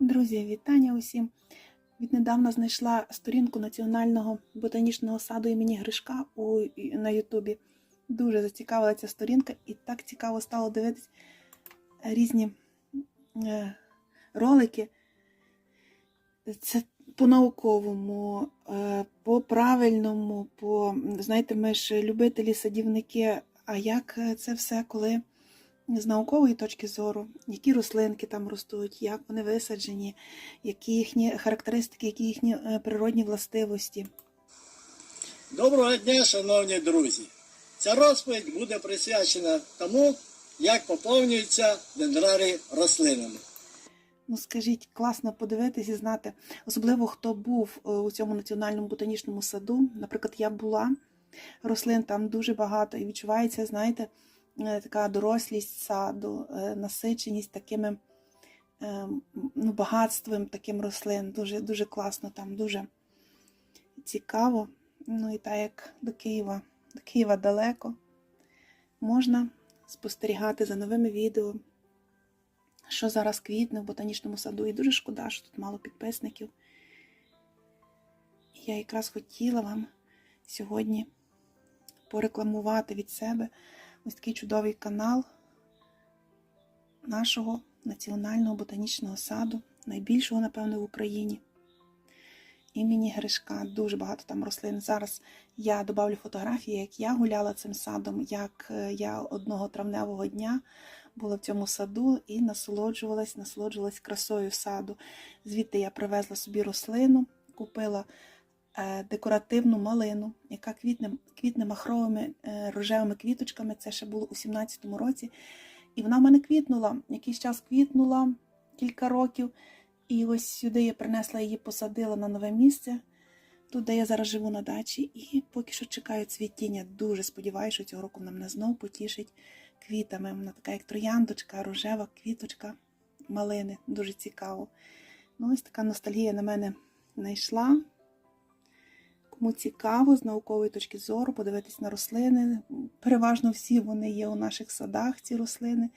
Друзі, вітання усім! Віднедавна знайшла сторінку Національного ботанічного саду імені Гришка у, на Ютубі. Дуже зацікавила ця сторінка, і так цікаво стало дивитись різні е, ролики. Це по-науковому, е, по-правильному, по, знаєте, ми ж любителі садівники. А як це все, коли з наукової точки зору, які рослинки там ростуть, як вони висаджені, які їхні характеристики, які їхні е, природні властивості. Доброго дня, шановні друзі! Ця розповідь буде присвячена тому, як поповнюються дендрарії рослинами. Ну, скажіть, класно подивитись і знати, особливо хто був е, у цьому національному ботанічному саду. Наприклад, я була, рослин там дуже багато, і відчувається, знаєте, така дорослість саду, е, насиченість такими е, ну, багатством таким рослин. Дуже, дуже класно там, дуже цікаво. Ну і так як до Києва, до Києва далеко, можна спостерігати за новими відео що зараз квітне в ботанічному саду. І дуже шкода, що тут мало підписників. Я якраз хотіла вам сьогодні порекламувати від себе ось такий чудовий канал нашого національного ботанічного саду, найбільшого, напевно, в Україні. Імені Гришка, дуже багато там рослин. Зараз я додавлю фотографії, як я гуляла цим садом, як е, я одного травневого дня була в цьому саду і насолоджувалась, насолоджувалась красою саду. Звідти я привезла собі рослину, купила декоративну малину, яка квітне, квітне махровими е, рожевими квіточками. Це ще було у 17-му році. І вона в мене квітнула. Якийсь час квітнула кілька років. І ось сюди я принесла її, посадила на нове місце, тут, де я зараз живу на дачі, і поки що чекаю цвітіння. Дуже сподіваюся, що цього року вона мене знову потішить квітами. Вона така, як трояндочка, рожева квіточка малини. Дуже цікаво. Ну, ось така ностальгія на мене знайшла. Кому цікаво, з наукової точки зору, подивитись на рослини. Переважно всі вони є у наших садах, ці рослини.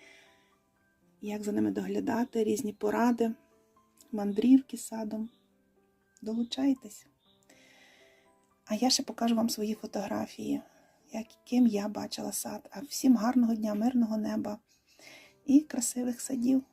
Як за ними доглядати, різні поради мандрівки садом. Долучайтесь. А я ще покажу вам свої фотографії, яким я бачила сад. А всім гарного дня, мирного неба і красивих садів.